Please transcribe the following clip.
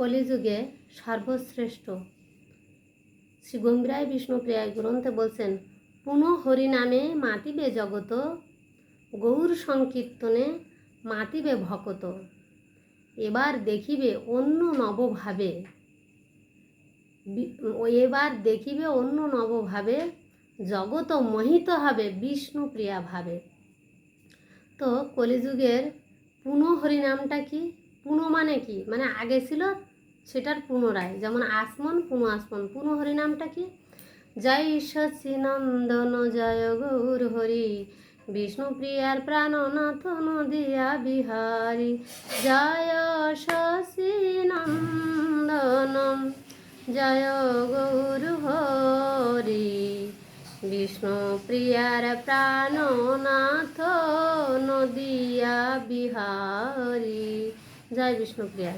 কলিযুগে সর্বশ্রেষ্ঠ। শ্রী গম্ভীরায় বিষ্ণুপ্রিয়ায় গ্রন্থে বলছেন, পুনঃ হরিনামে মাতিবে জগত, গৌর সংকীর্তনে মাতিবে ভকত, এবার দেখিবে অন্য নবভাবে এবার দেখিবে অন্য নবভাবে, জগত মোহিত হবে বিষ্ণুপ্রিয়া ভাবে তো কলিযুগের পুনঃ হরিনামটা কি? পুনঃ মানে কি? মানে আগে ছিল সেটার পুনরায়। যেমন আসমন, পুনঃ আসমন। পুনঃ হরিনামটা কি? জয় শশী নন্দন জয় গৌর হরি। বিষ্ণু বিষ্ণুপ্রিয়ার প্রাণনাথ নদিয়া বিহারী। জয় শশী নন্দন জয় গৌর হরি। বিষ্ণু বিষ্ণুপ্রিয়ার প্রাণনাথ নদিয়া বিহারী। জয় বিষ্ণুপ্রিয়া